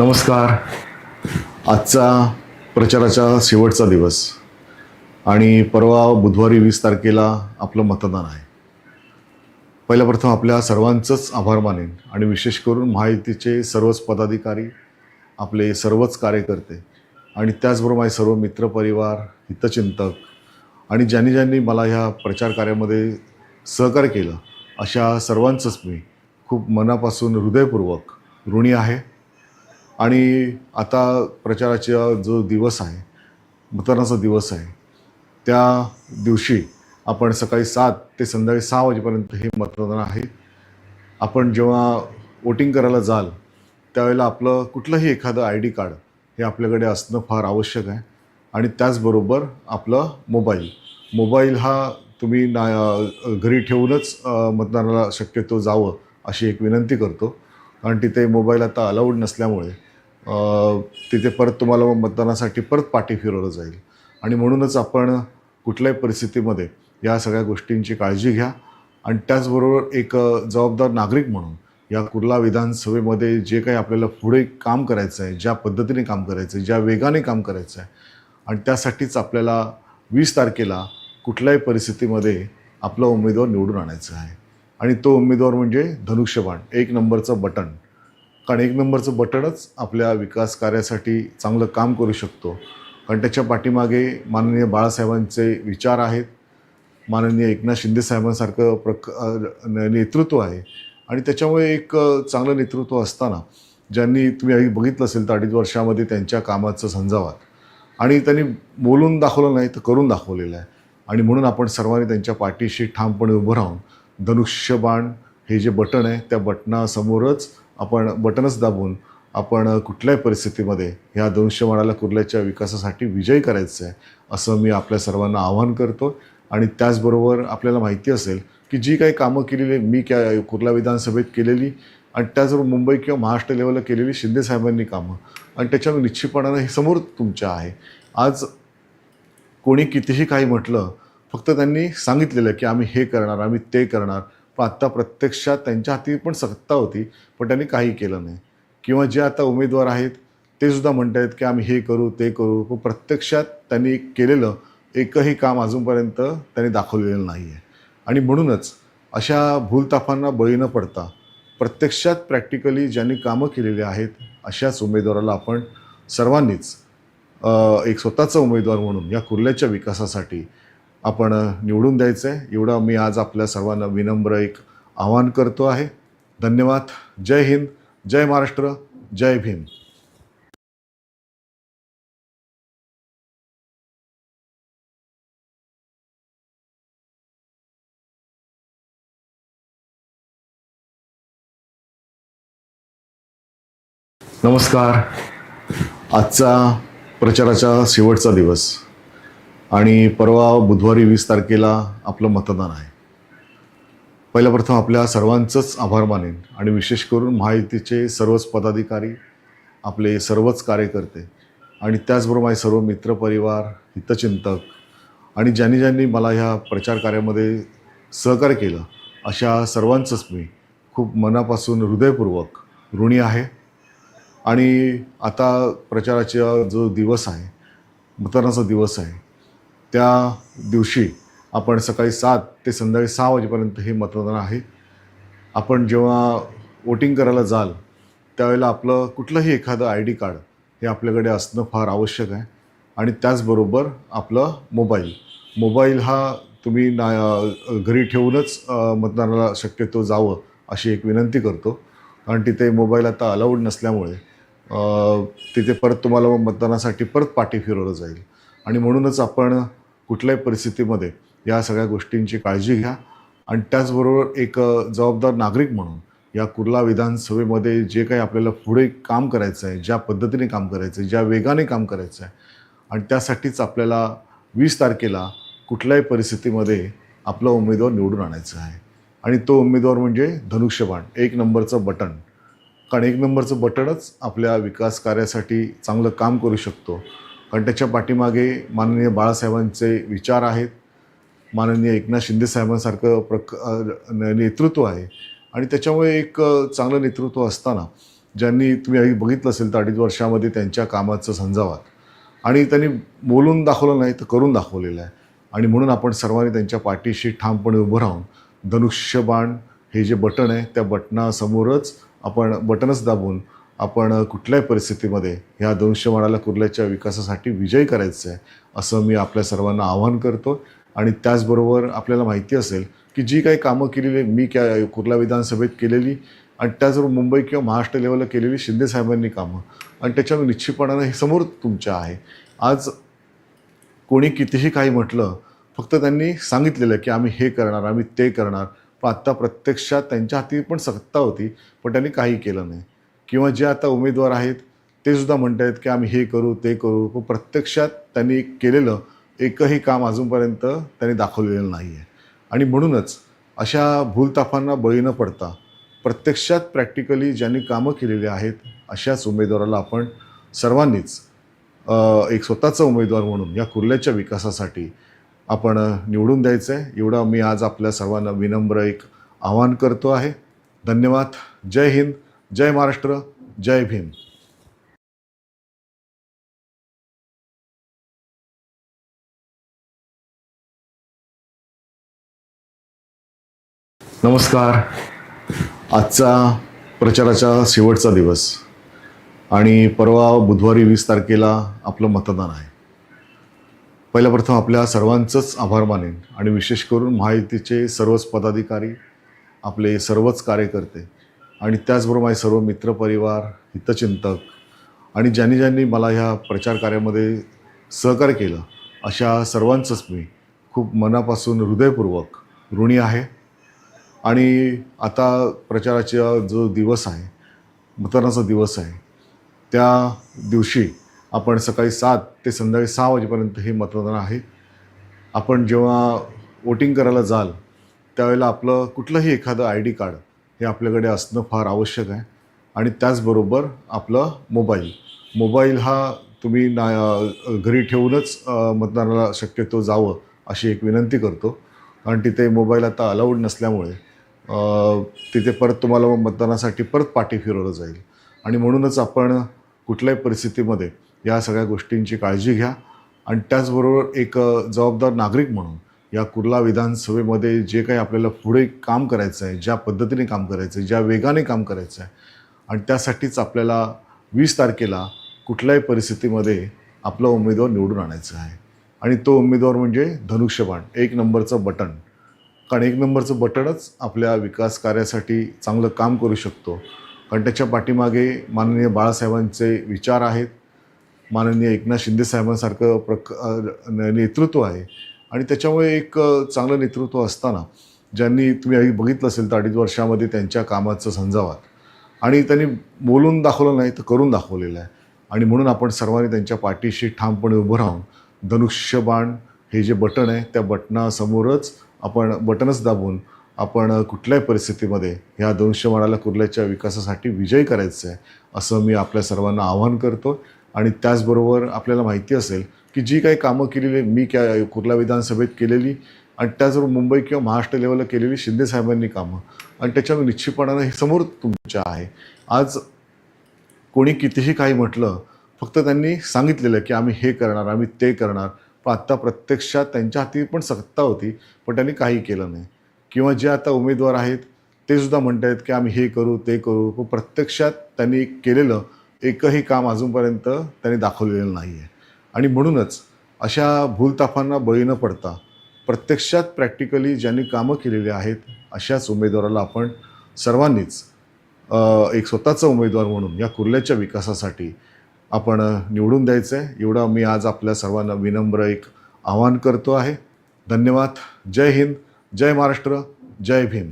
नमस्कार. आजचा प्रचाराचा शेवटचा दिवस आणि परवा बुधवारी वीस तारखेला आपलं मतदान आहे. पहिल्या प्रथम आपल्या सर्वांचंच आभार मानेन आणि विशेष करून महायुतीचे सर्वच पदाधिकारी आपले सर्वच कार्यकर्ते आणि त्याचबरोबर माझे सर्व मित्रपरिवार हितचिंतक आणि ज्यांनी ज्यांनी मला ह्या प्रचार कार्यामध्ये सहकार्य केलं अशा सर्वांचंच मी खूप मनापासून हृदयपूर्वक ऋणी आहे. आणि आता प्रचाराचा जो दिवस आहे मतदानाचा दिवस आहे त्या दिवशी आपण सकाळी सात ते संध्याकाळी सहा वाजेपर्यंत हे मतदान आहे. आपण जेव्हा वोटिंग करायला जाल त्यावेळेला आपलं कुठलंही एखादं आय डी कार्ड हे आपल्याकडे असणं फार आवश्यक आहे. आणि त्याचबरोबर आपलं मोबाईल मोबाईल हा तुम्ही ना घरी ठेवूनच मतदानाला शक्यतो जावं अशी एक विनंती करतो. कारण तिथे मोबाईल आता अलाउड नसल्यामुळे तिथे परत तुम्हाला मग मतदानासाठी परत पाठी फिरवलं जाईल. आणि म्हणूनच आपण कुठल्याही परिस्थितीमध्ये या सगळ्या गोष्टींची काळजी घ्या. आणि त्याचबरोबर एक जबाबदार नागरिक म्हणून या कुर्ला विधानसभेमध्ये जे काही आपल्याला पुढे काम करायचं आहे ज्या पद्धतीने काम करायचं आहे ज्या वेगाने काम करायचं आहे आणि त्यासाठीच आपल्याला वीस तारखेला कुठल्याही परिस्थितीमध्ये आपला उमेदवार निवडून आणायचा आहे. आणि तो उमेदवार म्हणजे धनुष्यबाण एक नंबरचं बटन. कारण एक नंबरचं बटणच आपल्या विकास कार्यासाठी चांगलं काम करू शकतो. कारण त्याच्या पाठीमागे माननीय बाळासाहेबांचे विचार आहेत. माननीय एकनाथ शिंदे साहेबांसारखं प्रक नेतृत्व आहे. आणि त्याच्यामुळे एक चांगलं नेतृत्व असताना ज्यांनी तुम्ही आधी बघितलं असेल तर अडीच वर्षामध्ये त्यांच्या कामाचं संजावात आणि त्यांनी बोलून दाखवलं नाही तर करून दाखवलेलं आहे. आणि म्हणून आपण सर्वांनी त्यांच्या पाठीशी ठामपणे उभं राहून धनुष्यबाण हे जे बटण आहे त्या बटनासमोरच आपण बटनच दाबून आपण कुठल्याही परिस्थितीमध्ये ह्या धनुष्यबाणाला कुर्ल्याच्या विकासासाठी विजयी करायचं आहे असं मी आपल्या सर्वांना आवाहन करतो. आणि त्याचबरोबर आपल्याला माहिती असेल की जी काही कामं केलेली मी क्या कुर्ला विधानसभेत केलेली आणि त्याचबरोबर मुंबई किंवा महाराष्ट्र लेवलला केलेली शिंदेसाहेबांनी कामं. आणि त्याच्यामुळे निश्चितपणानं हे समोर तुमच्या आहे. आज कोणी कितीही काही म्हटलं फक्त त्यांनी सांगितलेलं की आम्ही हे करणार आम्ही ते करणार. पण आत्ता प्रत्यक्षात त्यांच्या हाती पण सत्ता होती पण त्यांनी काही केलं नाही. किंवा जे आता उमेदवार आहेत ते सुद्धा म्हणत आहेत की आम्ही हे करू ते करू पण प्रत्यक्षात त्यांनी केलेलं एकही काम अजूनपर्यंत त्यांनी दाखवलेलं नाही आहे आणि म्हणूनच अशा भूलताफांना बळी न पडता प्रत्यक्षात प्रॅक्टिकली ज्यांनी कामं केलेली आहेत अशाच उमेदवाराला आपण सर्वांनीच एक स्वतःचा उमेदवार म्हणून या कुर्ल्याच्या विकासासाठी आपण निवडून द्यायचं आहे एवढं मी आज आपल्या सर्वांना विनम्र एक आवाहन करतो आहे. धन्यवाद. जय हिंद. जय महाराष्ट्र. जय भीम. नमस्कार. आजचा प्रचाराचा शेवटचा दिवस. आणि परवा बुधवारी वीस तारखेला आपलं मतदान आहे. पहिल्या प्रथम आपल्या सर्वांचंच आभार मानेन आणि विशेष करून महायुतीचे सर्वच पदाधिकारी आपले सर्वच कार्यकर्ते आणि त्याचबरोबर माझे सर्व मित्रपरिवार हितचिंतक आणि ज्यांनी ज्यांनी मला ह्या प्रचार कार्यामध्ये सहकार्य केलं अशा सर्वांचंच मी खूप मनापासून हृदयपूर्वक ऋणी आहे. आणि आता प्रचाराचा जो दिवस आहे मतदानाचा दिवस आहे त्या दिवशी आपण सकाळी सात ते संध्याकाळी सहा वाजेपर्यंत हे मतदान आहे. आपण जेव्हा वोटिंग करायला जाल त्यावेळेला आपलं कुठलंही एखादं आय डी कार्ड हे आपल्याकडे असणं फार आवश्यक आहे. आणि त्याचबरोबर आपलं मोबाईल मोबाईल हा तुम्ही ना घरी ठेवूनच मतदानाला शक्यतो जावं अशी एक विनंती करतो. कारण तिथे मोबाईल आता अलाउड नसल्यामुळे तिथे परत तुम्हाला मतदानासाठी परत पाठी फिरवलं जाईल. आणि म्हणूनच आपण कुठल्याही परिस्थितीमध्ये या सगळ्या गोष्टींची काळजी घ्या. आणि त्याचबरोबर एक जबाबदार नागरिक म्हणून या कुर्ला विधानसभेमध्ये जे काही आपल्याला पुढे काम करायचं आहे ज्या पद्धतीने काम करायचं आहे ज्या वेगाने काम करायचं आहे आणि त्यासाठीच आपल्याला वीस तारखेला कुठल्याही परिस्थितीमध्ये आपला उमेदवार निवडून आणायचा आहे. आणि तो उमेदवार म्हणजे धनुष्यबाण एक नंबरचं बटन. कारण एक नंबरचं बटनच आपल्या विकास कार्यासाठी चांगलं काम करू शकतो. कारण त्याच्या पाठीमागे माननीय बाळासाहेबांचे विचार आहेत. माननीय एकनाथ शिंदे साहेबांसारखं प्रक नेतृत्व आहे. आणि त्याच्यामुळे एक चांगलं नेतृत्व असताना ज्यांनी तुम्ही आधी बघितलं असेल तर अडीच वर्षामध्ये त्यांच्या कामाचं संजावात आणि त्यांनी बोलून दाखवलं नाही तर करून दाखवलेलं आहे. आणि म्हणून आपण सर्वांनी त्यांच्या पाठीशी ठामपणे उभं राहून धनुष्यबाण हे जे बटन आहे त्या बटनासमोरच आपण बटनच दाबून आपण कुठल्याही परिस्थितीमध्ये ह्या धनुष्यबाणाला कुर्ल्याच्या विकासासाठी विजय करायचं आहे असं मी आपल्या सर्वांना आवाहन करतो आणि त्याचबरोबर आपल्याला माहिती असेल की जी काही कामं केलेली मी क्या कुर्ला विधानसभेत केलेली आणि त्याचबरोबर मुंबई किंवा महाराष्ट्र लेवलला केलेली शिंदेसाहेबांनी कामं. आणि त्याच्यावर निश्चितपणानं हे समोर तुमच्या आहे. आज कोणी कितीही काही म्हटलं फक्त त्यांनी सांगितलेलं की आम्ही हे करणार आम्ही ते करणार. पण आत्ता प्रत्यक्षात त्यांच्या हाती पण सत्ता होती पण त्यांनी काही केलं नाही. किंवा जे आता उमेदवार आहेत ते सुद्धा म्हणत आहेत की आम्ही हे करू ते करू. पण प्रत्यक्षात त्यांनी केलेलं एकही काम अजूनपर्यंत त्यांनी दाखवलेलं नाही आहे आणि म्हणूनच अशा भूलताफांना बळी न पडता प्रत्यक्षात प्रॅक्टिकली ज्यांनी कामं केलेली आहेत अशाच उमेदवाराला आपण सर्वांनीच एक स्वतःचा उमेदवार म्हणून या कुर्ल्याच्या विकासासाठी आपण निवडून द्यायचं आहे एवढं मी आज आपल्या सर्वांना विनम्र एक आवाहन करतो आहे. धन्यवाद. जय हिंद. जय महाराष्ट्र जय भीम. नमस्कार. आजचा प्रचाराचा शेवटचा दिवस. आणि परवा बुधवारी वीस तारखेला आपलं मतदान आहे. पहिल्या प्रथम आपल्या सर्वांचंच आभार मानेन. आणि विशेष करून महायुतीचे सर्वच पदाधिकारी आपले सर्वच कार्यकर्ते आणि त्याचबरोबर माझे सर्व मित्रपरिवार हितचिंतक आणि ज्यांनी ज्यांनी मला ह्या प्रचार कार्यामध्ये सहकार्य केलं अशा सर्वांचंच मी खूप मनापासून हृदयपूर्वक ऋणी आहे. आणि आता प्रचाराचा जो दिवस आहे मतदानाचा दिवस आहे त्या दिवशी आपण सकाळी सात ते संध्याकाळी सहा वाजेपर्यंत हे मतदान आहे. आपण जेव्हा वोटिंग करायला जाल त्यावेळेला आपलं कुठलंही एखादं आय डी कार्ड हे आपल्याकडे असणं फार आवश्यक आहे. आणि त्याचबरोबर आपलं मोबाईल. मोबाईल हा तुम्ही ना घरी ठेवूनच मतदानाला शक्यतो जावं अशी एक विनंती करतो. कारण तिथे मोबाईल आता अलाउड नसल्यामुळे तिथे परत तुम्हाला मग मतदानासाठी परत पाठी फिरवलं जाईल. आणि म्हणूनच आपण कुठल्याही परिस्थितीमध्ये या सगळ्या गोष्टींची काळजी घ्या. आणि त्याचबरोबर एक जबाबदार नागरिक म्हणून या कुर्ला विधानसभेमध्ये जे काही आपल्याला पुढे काम करायचं आहे ज्या पद्धतीने काम करायचं आहे ज्या वेगाने काम करायचं आहे आणि त्यासाठीच आपल्याला वीस तारखेला कुठल्याही परिस्थितीमध्ये आपला उमेदवार निवडून आणायचा आहे. आणि तो उमेदवार म्हणजे धनुष्यबाण एक नंबरचं बटन. कारण एक नंबरचं बटनच आपल्या विकास कार्यासाठी चांगलं काम करू शकतो. कारण त्याच्या पाठीमागे माननीय बाळासाहेबांचे विचार आहेत. माननीय एकनाथ शिंदे साहेबांसारखं प्रक नेतृत्व आहे. आणि त्याच्यामुळे एक चांगलं नेतृत्व असताना ज्यांनी तुम्ही आधी बघितलं असेल तर अडीच वर्षामध्ये त्यांच्या कामाचं संजावात आणि त्यांनी बोलून दाखवलं नाही तर करून दाखवलेलं आहे. आणि म्हणून आपण सर्वांनी त्यांच्या पाठीशी ठामपणे उभं राहून धनुष्यबाण हे जे बटन आहे त्या बटनासमोरच आपण बटनच दाबून आपण कुठल्याही परिस्थितीमध्ये ह्या धनुष्यबाणाला कुर्ल्याच्या विकासासाठी विजयी करायचं आहे असं मी आपल्या सर्वांना आवाहन करतो आणि त्याचबरोबर आपल्याला माहिती असेल की जी काही कामं केलेली मी काय कुर्ला विधानसभेत केलेली आणि त्याचबरोबर मुंबई किंवा महाराष्ट्र लेवलला केलेली शिंदे साहेबांनी कामं. आणि त्याच्यावर निश्चितपणानं हे समोर तुमच्या आहे. आज कोणी कितीही काही म्हटलं फक्त त्यांनी सांगितलेलं की आम्ही हे करणार आम्ही ते करणार. पण आत्ता प्रत्यक्षात त्यांच्या हाती पण सत्ता होती पण त्यांनी काही केलं नाही. किंवा जे आता उमेदवार आहेत ते सुद्धा म्हणत आहेत की आम्ही हे करू ते करू. पण प्रत्यक्षात त्यांनी केलेलं एकही काम अजूनपर्यंत त्यांनी दाखवलेलं नाही आहे आणि म्हणूनच अशा भूलताफांना बळी न पडता प्रत्यक्षात प्रॅक्टिकली ज्यांनी कामं केलेली आहेत अशाच उमेदवाराला आपण सर्वांनीच एक स्वतःचा उमेदवार म्हणून या कुर्ल्याच्या विकासासाठी आपण निवडून द्यायचं आहे एवढं मी आज आपल्या सर्वांना विनम्र एक आवाहन करतो आहे. धन्यवाद. जय हिंद. जय महाराष्ट्र. जय भीम.